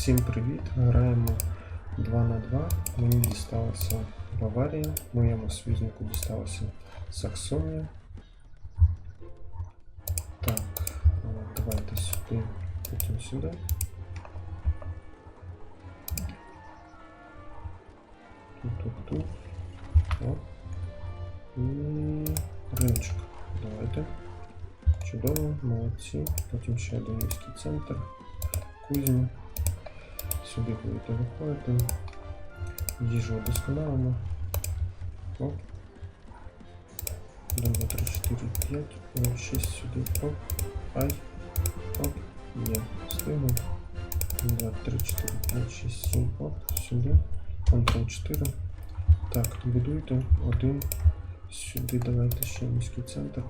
Всім привіт! Граємо 2 на 2. Мені дісталася Баварія, моєму союзнику дісталася Саксонія. Так, е, давайте сюди, потім сюди. Тут, тут, тут. О. І риночок. Давайте. Чудово, молодці. Потім ще один міський центр. Кузня. Сюди будете виходити. Їжу удосконалимо. Оп. 1, 2, 3, 4, 5, 6 сюди. Оп. Ай. Оп. Є. Встигли. 1, 2, 3, 4, 5, 6, 7. Оп. Сюди. Ctrl 4. Так, будуйте. Один. Сюди давайте ще міський центр.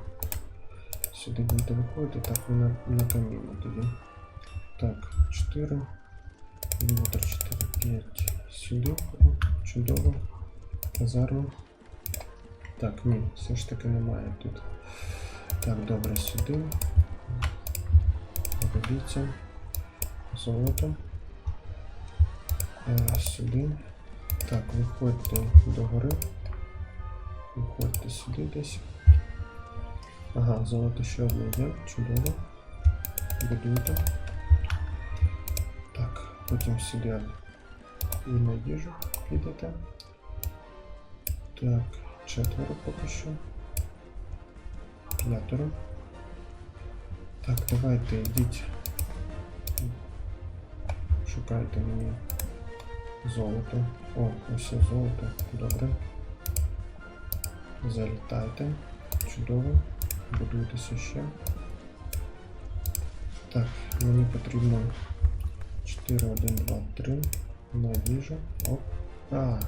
Сюди будете виходити. Так, ви на, на каміння тоді. Так, 4. 1, 2, 3, 4, 5. Сюди. Чудово. Казарма. Так, ні, все ж таки немає тут. Так, добре, сюди. Робіться. Золото. Е, сюди. Так, виходьте до гори. Виходьте сюди десь. Ага, золото ще одне є. Чудово. Будуйте. Потім сюди і на їжу підете. Так, четверо поки що. П'ятеро. Так, давайте йдіть. Шукайте мені золото. О, ось золото. Добре. Залітайте. Чудово. Будуйтеся ще. Так, мені потрібно 4, 1, 2, 3 на їжу. Оп. А,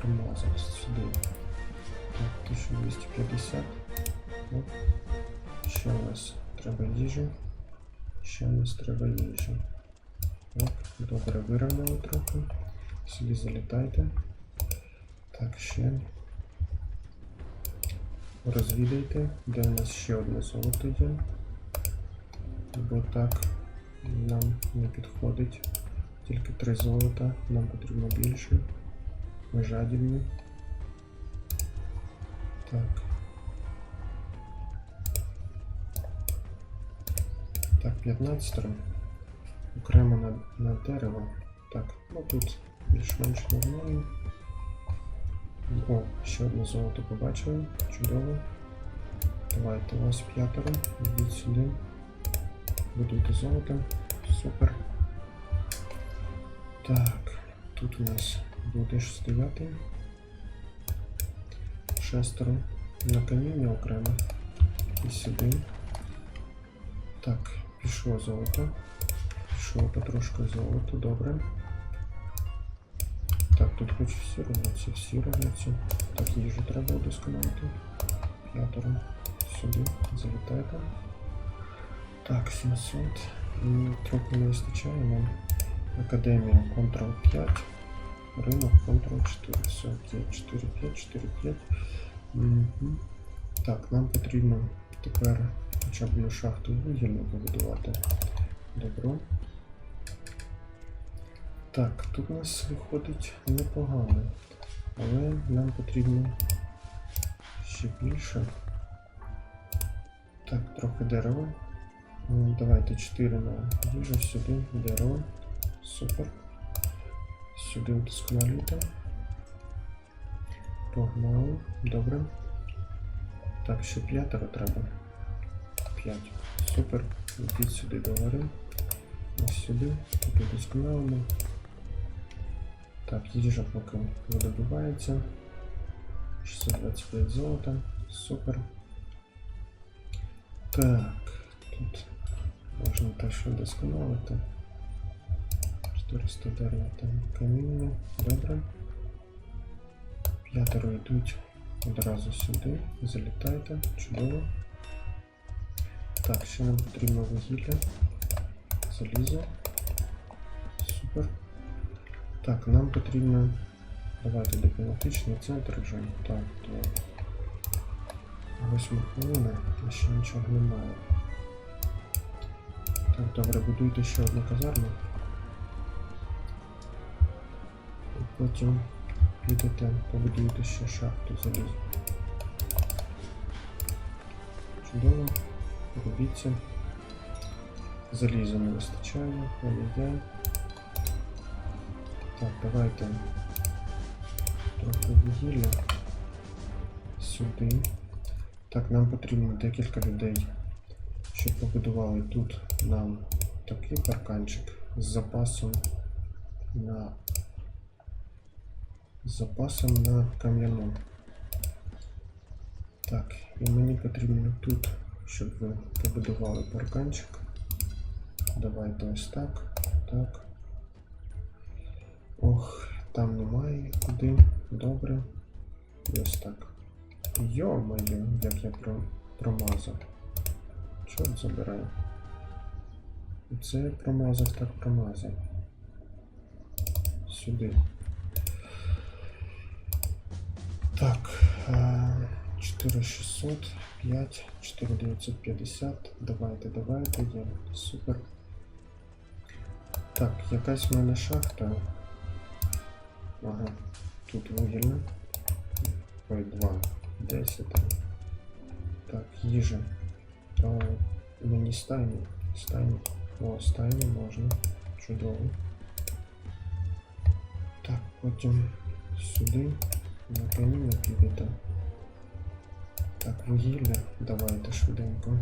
промазав сюди. Так, 1250. Оп. Ще у нас треба їжі. Ще у нас треба їжі. Оп, добре, вирівняли трохи. Сюди залітайте. Так, ще. Розвідайте, де у нас ще одне золото є. Бо так нам не підходить. Тільки три золота, нам потрібно більше. Ми жадібні. Так. Так, 15 окремо на, на дерево. Так, ну тут більш-менш нормально. О, ще одне золото побачили. Чудово. Давайте у вас п'ятеро. Йдіть сюди. Будуйте золото. Супер. Так, тут у нас будеш стояти. Шестеро. На каміння окремо. І сюди. Так, пішло золото. Пішло потрошку золото, добре. Так, тут хоч всі робляться, всі робляться. Так, їжу треба удосконалити. П'ятеро. Сюди, залітайте. Так, 700. М, Трохи не вистачає нам. Академія Ctrl 5. Ринок Ctrl 4. Все, окей. 4, 5, 4, 5. Мгм. Так, нам потрібно тепер хоча б шахту вугільну побудувати. Добро. Так, тут у нас виходить непогано, але нам потрібно ще більше. Так, трохи дерева. Ну, Давайте 4 на їжу, сюди дерево. Супер. Сюди удосконалюйте. Погнали. Добре. Так, ще п'ятеро треба. 5. Супер. Йдіть сюди до гори. Ось сюди. Тут удосконалимо. Так, їжа поки видобувається. 625 золота. Супер. Так, тут можна теж вдосконалити. 400 дерева там каміння. Добре. П'ятеро йдуть одразу сюди. Залітайте. Чудово. Так, ще нам потрібно вугілля. Залізо. Супер. Так, нам потрібно. Давайте дипломатичний центр вже. Так, то. Восьма хвилина, а ще нічого немає. Добре, будуйте ще одну казарму. потім підете, побудуєте ще шахту залізу. Чудово. Робіть це. Заліза не вистачає. Ай-яй-яй. Так, давайте трохи вугілля сюди. Так, нам потрібно декілька людей, щоб побудували тут нам такий парканчик з запасом на з запасом на кам'яну. Так, і мені потрібно тут, щоб ви побудували парканчик. Давайте ось так. Так. Ох, там немає куди. Добре. І ось так. Йо-моє, як я про... промазав. Чорт забираю. І це промазав, так промазав. Сюди. Так. е, 4600, 5, 4950. Давайте, давайте, є. Супер. Так, якась в мене шахта. Ага, тут вугільна. Ой, 2, 10. Так, їжа. То мені стайні. Стайні. О, стайні можна. Чудово. Так, потім сюди. На піаніно підете. Так, вугілля. Давайте швиденько.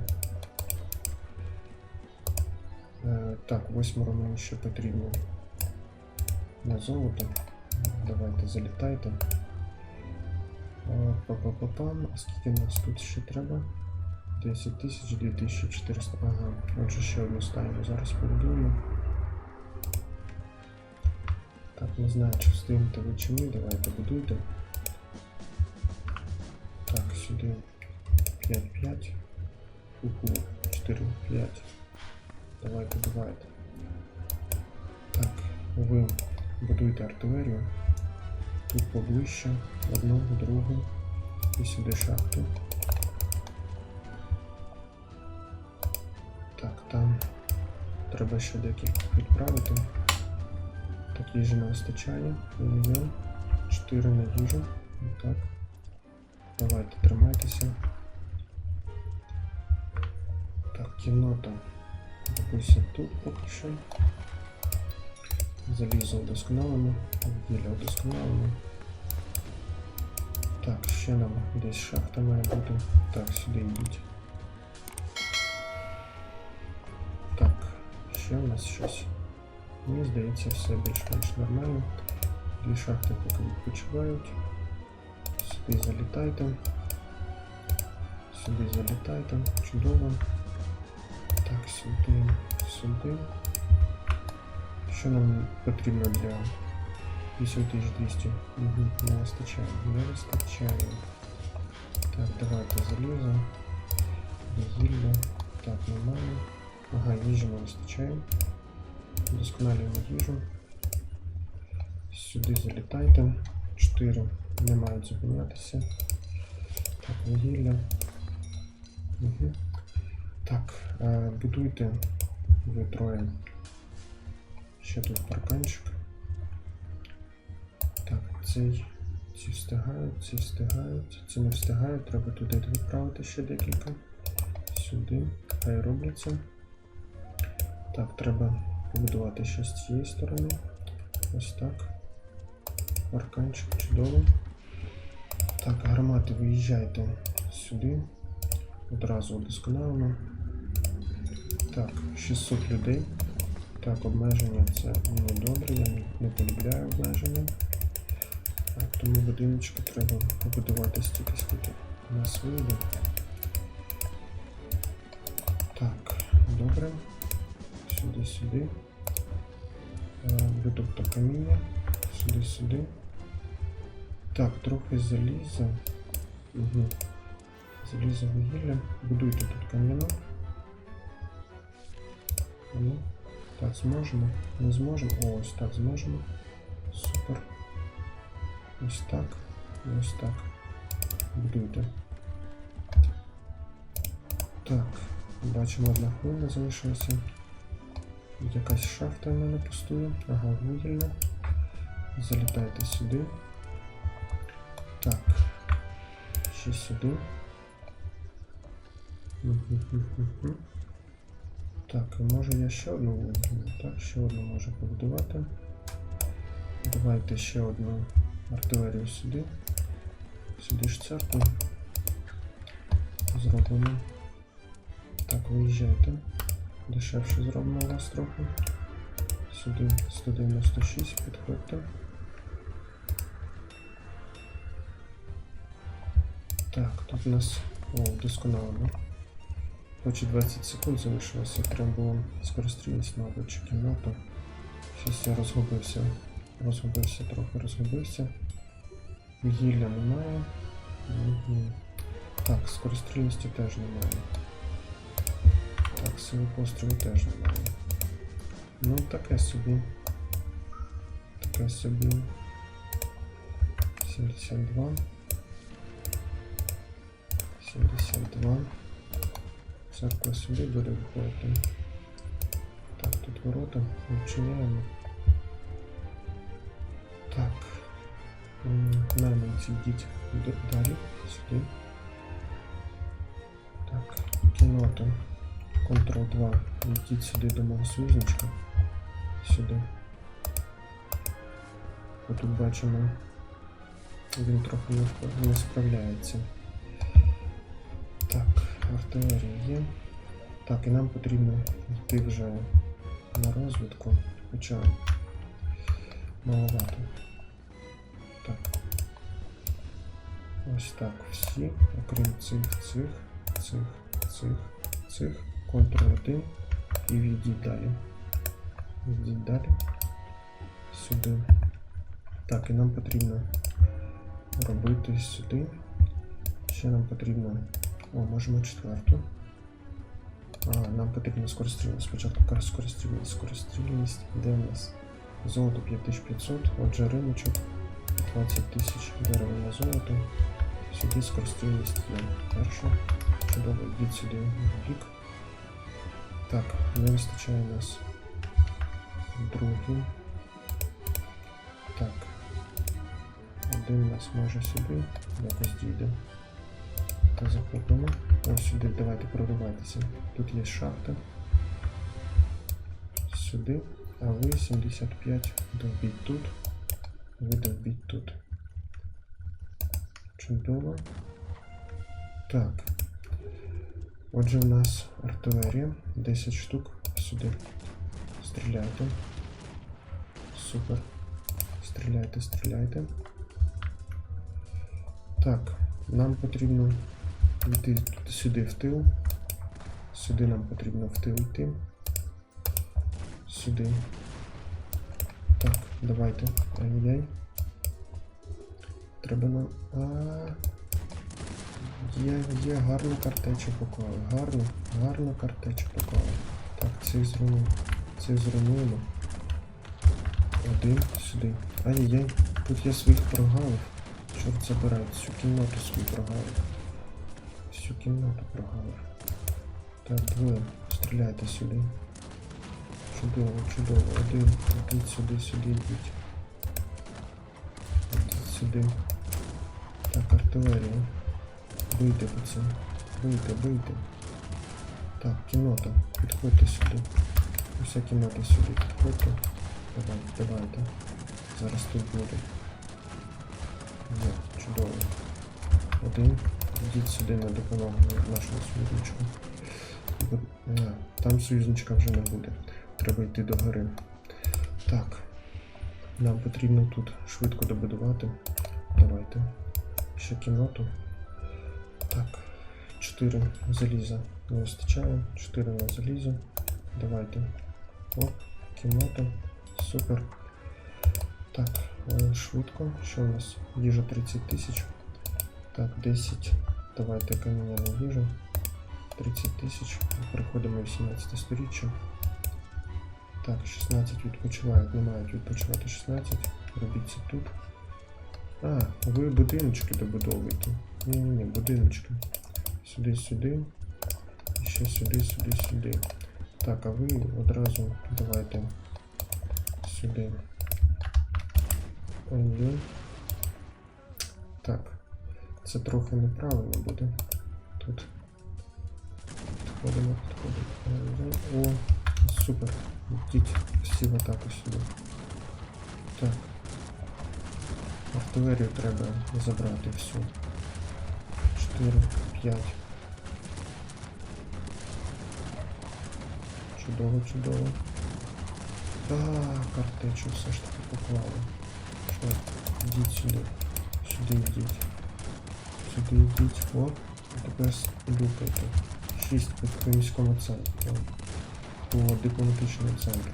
Е, так, восьмеро мені ще потрібно. На золото. Давайте залітайте. Па-па-па-пам. Скільки нас тут ще треба? 10 тисяч, 2400. Ага, отже ще одну стайню зараз побудуємо. Так, не знаю, чи встигнете ви чи ні. Давайте будуйте. Так, сюди 5-5. Уху, 4-5. Давайте, давайте. Так, ви будуєте артилерію. Тут поближче, одну, другу. І сюди шахту. Так, там треба ще декілька відправити. Так, їжі не вистачає. Є. 4 на їжу. Так. Давайте, тримайтеся. Так, кімната. Допустим, тут поки що. Залізо удосконалено, вугілля удосконалено. Так, ще нам десь шахта має бути. Так, сюди йдіть. У нас щось. Мені здається, все більш-менш нормально. Дві шахти поки відпочивають. Сюди залітайте. Сюди залітайте. Чудово. Так, сюди, сюди. Що нам потрібно для 8200? Угу, не вистачає, не вистачає. Так, давайте залізо. Вугілля. Так, немає. Ага, їжі не вистачає. Досконалюємо їжу. Сюди залітайте. 4 не мають зупинятися. Так, вугілля. Угу. Так, е, будуйте ви троє. Ще тут парканчик. Так, цей. Ці встигають, ці встигають, ці не встигають, треба туди відправити ще декілька. Сюди. Хай робляться. Так, треба побудувати ще з цієї сторони. Ось так. Парканчик чудово. Так, гармати виїжджайте сюди. Одразу удосконалено. Так, 600 людей. Так, обмеження це не добре, я не полюбляю обмеження. Так, тому будиночку треба побудувати стільки, скільки у нас вийде. Так, добре. Сюди, сюди. Е, Редуктор каміння. Сюди, сюди. Так, трохи заліза. Угу. Залізо вугілля. Будуйте тут кам'яно. Ну, так, зможемо. Не зможемо. О, ось так зможемо. Супер. Ось так. І ось так. Будуйте. Так, бачимо, одна хвилина залишилася. Якась шахта в мене пустує. Ага, вугільна. залітайте сюди. Так. Ще сюди. Так, може я ще одну візьму. Так, ще одну можу побудувати. Давайте ще одну артилерію сюди. Сюди ж церкву. Зробимо. Так, виїжджайте. Дешевше зробимо у вас трохи. Сюди 196 підходьте. Так, тут у нас о, досконало. ну. Хоч і 20 секунд залишилося, треба було мабуть, чи кімнату. Щось я розгубився. Розгубився, трохи розгубився. Гілля немає. Мгм. Так, скорострільності теж немає. Так, сили пострілу теж немає. Ну, таке собі. Таке собі. 72. 72. Церква сюди буде виходити. Так, тут ворота. Відчиняємо. Так. Найманці йдіть далі. Сюди. Так, кінота. Ctrl 2. Йдіть сюди до мого союзничка. Сюди. Отут бачимо. Він трохи не, не справляється. Так, артилерія є. Так, і нам потрібно йти вже на розвідку. Хоча маловато. Так. Ось так всі, окрім цих, цих, цих, цих, цих. Ctrl-1 і відійдіть далі. Відійдіть далі. Сюди. Так, і нам потрібно робити сюди. Ще нам потрібно. О, можемо четверту. А, нам потрібно скорострільність. Спочатку скорострільність. Скорострільність. Де в нас? Золото 5500, отже риночок 20 тисяч дерева на золото. Сюди скорострільність є. Перша. Чудово, йдіть сюди в бік. Так, не вистачає нас другий. Так. Один нас може сюди, якось дійде. Та захопимо. Ось сюди, давайте проривайтеся. Тут є шахта. Сюди. А ви 75 довбіть тут. Ви довбіть тут. Чудово. Так. Отже, у нас артилерія. 10 штук. Сюди. Стріляйте. Супер. Стріляйте, стріляйте. Так, нам потрібно йти сюди в тил. Сюди нам потрібно в тил йти. Сюди. Так, давайте. Ай-яй. Треба нам. А. Є, є гарну картечу поклали. Гарну, гарну картечу поклали. Так, цих зруйнуємо. Цих зруйнуємо. Один сюди. Ай-яй, тут я своїх прогалив. Чорт забирає, всю кімнату свою прогалив. Всю кімнату прогалив. Так, двоє. Стріляйте сюди. Чудово, чудово. Один, ідіть сюди, сюди йдіть. Ідіть сюди. Так, артилерія. Вийти пацан. Вийти, вийти. Так, кімната. Підходьте сюди. Уся кімната сюди. Підходьте. Давайте, давайте. Зараз тут буде. Є, чудово. Один. Йдіть сюди на допомогу нашому союзничку. Е, Там союзничка вже не буде. Треба йти до гори. Так. Нам потрібно тут швидко добудувати. Давайте. Ще кімнату. Так. 4 заліза не вистачає. 4 на залізо. Давайте. Оп, кімната. Супер. Так, е, швидко. Що у нас? Їжа 30 тисяч. Так, 10. Давайте каміння на їжу. 30 тисяч. Переходимо в 17 сторіччя. Так, 16 відпочивають, не мають відпочивати 16. Робіть це тут. А, ви будиночки добудовуєте. Ні-ні-ні, будиночки. Сюди, сюди. І ще сюди, сюди, сюди. Так, а ви одразу давайте сюди. Ой-ой. Так. Це трохи неправильно буде. Тут. Підходимо, підходимо. О, супер. Йдіть всі в атаку сюди. Так. Артилерію треба забрати всю. 4, 5. Чудово, чудово. А, картечу все ж таки поклали. Що? Йдіть сюди. Сюди йдіть. Сюди йдіть. О, тепер люкайте. 6 по міському центру. По дипломатичному центру.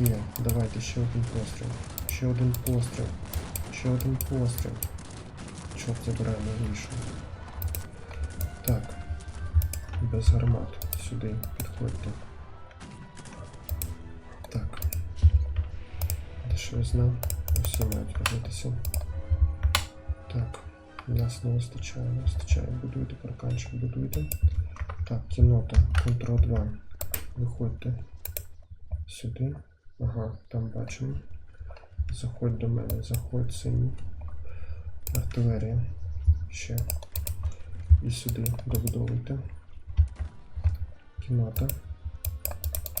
Є, давайте ще один постріл. Ще один постріл. Ще один постріл. Чорт забирає вийшов. Так. Без гармат. Сюди підходьте. Так. Дешевизна. Всі мають робитися. Так. Нас не вистачає, не вистачає. Будуйте парканчик, будуйте. Так, кінота. Контрол 2. Виходьте сюди. Ага, там бачимо. Заходь до мене, заходь синій. Артилерія. Ще. І сюди добудовуйте. Кімната.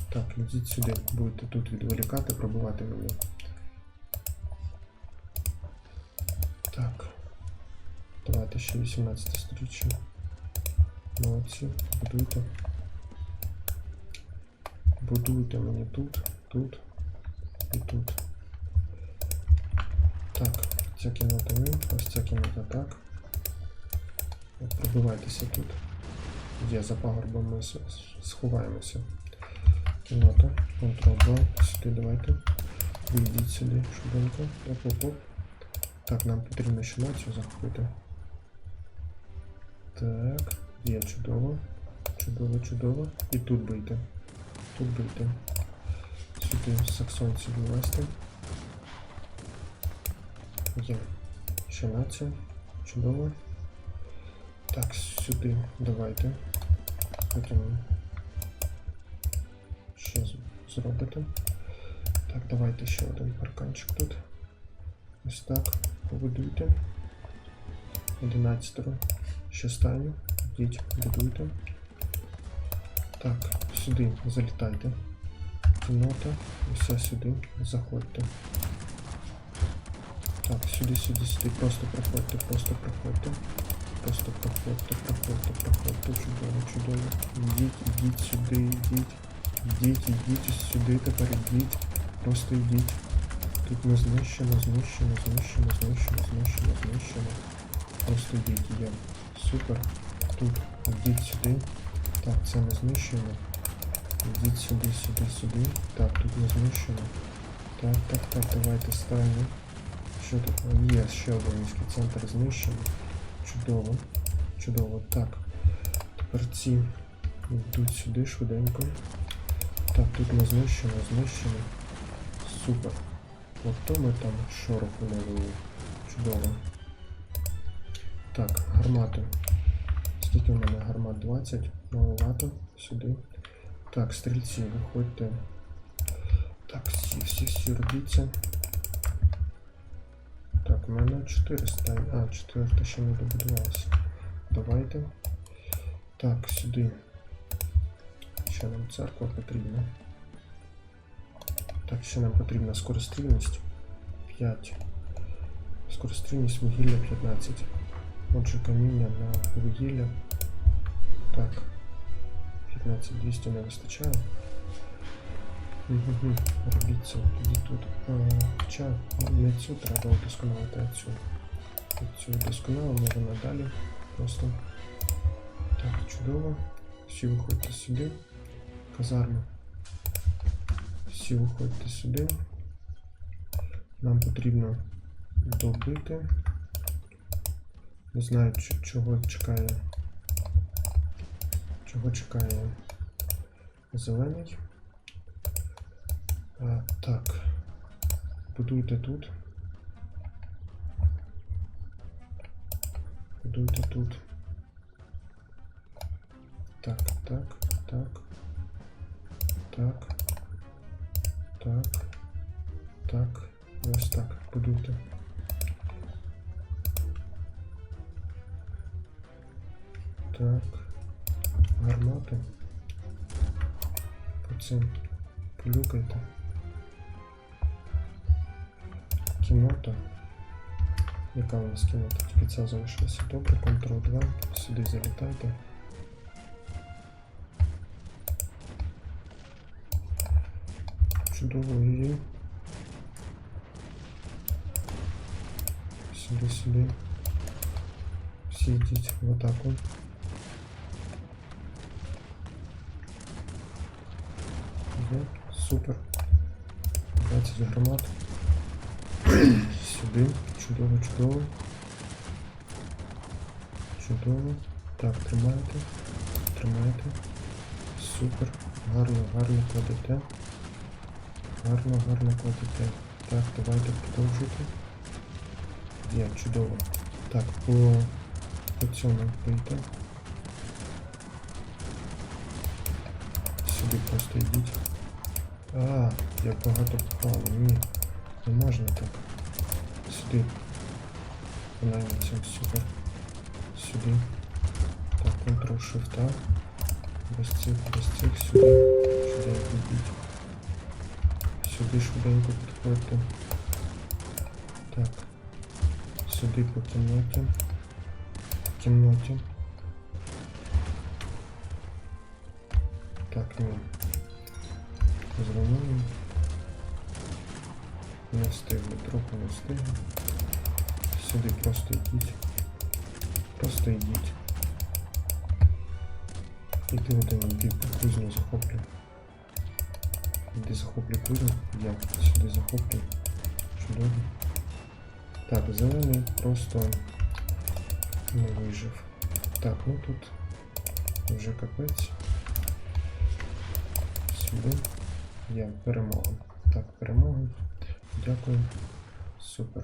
Так, йдіть сюди. Будете тут відволікати, пробувати мене. Так. Давайте ще 18 сторіччя. Молодці. Будуйте. Будуйте мені тут, тут і тут. Ця кімната ні, ось ця так. От, Пробивайтеся тут. Є за пагорбом ми сховаємося. Кімната, Ctrl 2, сюди давайте. Вийдіть сюди, швиденько. Оп-оп-оп. Так, нам потрібно ще націю захопити. Так, є чудово. Чудово, чудово. І тут бийте. Тут бийте. Сюди саксонців вивести. Є. Ще нація. Чудово. Так, сюди давайте. Потім ще з- зробите. Так, давайте ще один парканчик тут. Ось так. Побудуйте. 11. Ще станю. Йдіть, будуйте. Так, сюди залітайте. Кінота. Усе сюди. Заходьте. Так, сюди, сюди, сюди. Просто проходьте, просто проходьте. Просто проходьте, проходьте, проходьте. Чудово, чудово. Йдіть, йдіть сюди, йдіть. Йдіть, йдіть сюди, тепер йдіть. Просто йдіть. Тут ми знищено, знищено, знищено, знищено, знищено, знищено. Просто йдіть, є. Супер. Тут йдіть сюди. Так, це не знищено. Йдіть сюди, сюди, сюди. Так, тут не знищено. Так, так, так, давайте ставимо. Що? О, Є ще один міський центр знищений. Чудово. Чудово. Так. Тепер ці йдуть сюди швиденько. Так, тут не знищено, знищено. Супер. От то ми там шороху не вели. Чудово. Так, гармати. Скільки в мене гармат 20? Маловато. Сюди. Так, стрільці, виходьте. Так, всі, всі, всі робіться. Так, у мене 400. А, 4 ще не добудувалося. Давайте. Так, сюди. Ще нам церква потрібна. Так, ще нам потрібна скорострільність 5. Скорострільність вугілля 15. Отже, каміння на вугілля. Так. 15200 не вистачає. Робіть це. Тоді тут. А, хоча не цю треба удосконалити, а цю. Цю удосконалимо, можемо далі. Просто. Так, чудово. Всі виходьте сюди. Казарми. Всі виходьте сюди. Нам потрібно добити. Не знаю, чого чекає. Чого чекає зелений. А, так. Будуйте тут. Будуйте тут. Так, так, так. Так. Так. Так. Ось так, будуйте. Так. Гармати. По цим полюкайте. Кінота. Яка у нас кінота? Тільки ця залишилася. Добре, Ctrl 2. Сюди залітайте. Чудово її. Сюди, сюди. Всі йдіть в атаку. Є, супер. 20 громад. Сюди. Чудово, чудово. Чудово. Так, тримайте. Тримайте. Супер. Гарно, гарно кладете. Гарно, гарно кладете. Так, давайте продовжуйте. Є, чудово. Так, по, по цьому вийти. Сюди просто йдіть. А, я багато попало. Ні. Не можна так. Сюди. Супер. Сюди. Так, Ctrl Shift A. Без цих, без цих, сюди. Сюди йдіть. Сюди швиденько підходьте. Так. Сюди по кімнаті. В кімнаті. Так, ні. Зруйнуємо. Не встигли, трохи не встигли. Сюди просто йдіть. Просто йдіть. Іди один іди кузню захоплю. Іди захоплю кузню. Я сюди захоплю. Чудово. Так, зелений просто не вижив. Так, ну тут вже капець. Сюди. Я перемога. Так, перемога. Дякую. Супер.